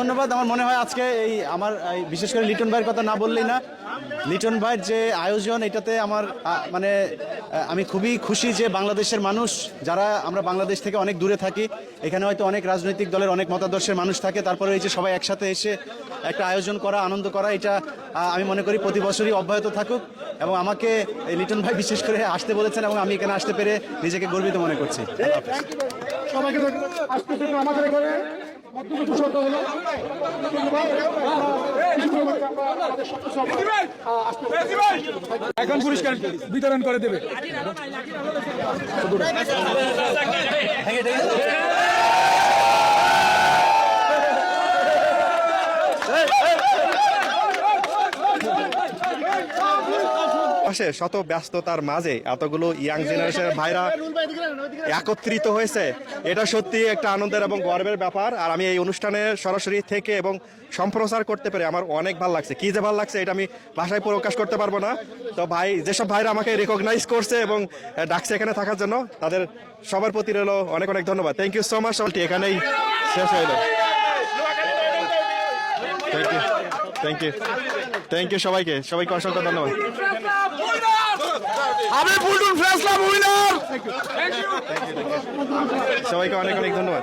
ধন্যবাদ। আমার মনে হয় আজকে এই আমার বিশেষ করে লিটন ভাইয়ের কথা না বললেই না, লিটন ভাইয়ের যে আয়োজন, এটাতে আমার মানে আমি খুবই খুশি যে বাংলাদেশের মানুষ, যারা আমরা বাংলাদেশ থেকে অনেক দূরে থাকি, এখানে হয়তো অনেক রাজনৈতিক দলের অনেক মতাদর্শের মানুষ থাকে, তারপরে এই যে সবাই একসাথে এসে একটা আয়োজন করা, আনন্দ করা, এটা আমি মনে করি প্রতি বছরই অব্যাহত থাকুক এবং আমাকে এই লিটন ভাই বিশেষ করে আসতে বলেছেন এবং আমি এখানে আসতে পেরে নিজেকে গর্বিত মনে করছি। আমাদের এখানে পুরস্কার বিতরণ করে দেবে। পাশে শত ব্যস্ততার মাঝে এতগুলো ইয়াং জেনারেশনের ভাইরা একত্রিত হয়েছে। এটা সত্যি একটা আনন্দের এবং গর্বের ব্যাপার। আর আমি এই অনুষ্ঠানে সরাসরি থেকে এবং সম্প্রচার করতে পেরে আমার অনেক ভালো লাগছে। কি যে ভালো লাগছে এটা আমি ভাষায় প্রকাশ করতে পারব না। তো ভাই, যেসব ভাইরা আমাকে রেকগনাইজ করছে এবং ডাকছে এখানে থাকার জন্য, তাদের সবার প্রতি রইল অনেক অনেক ধন্যবাদ। থ্যাংক ইউ সো মাচ সবাই এখানেই শেষ গেল thank you thank you thank you সবাইকে। সবাইকে অসংখ্য ধন্যবাদ। আমি ফুলটুন ফ্রেসলাম উইনার। সবাইকে অনেক অনেক ধন্যবাদ।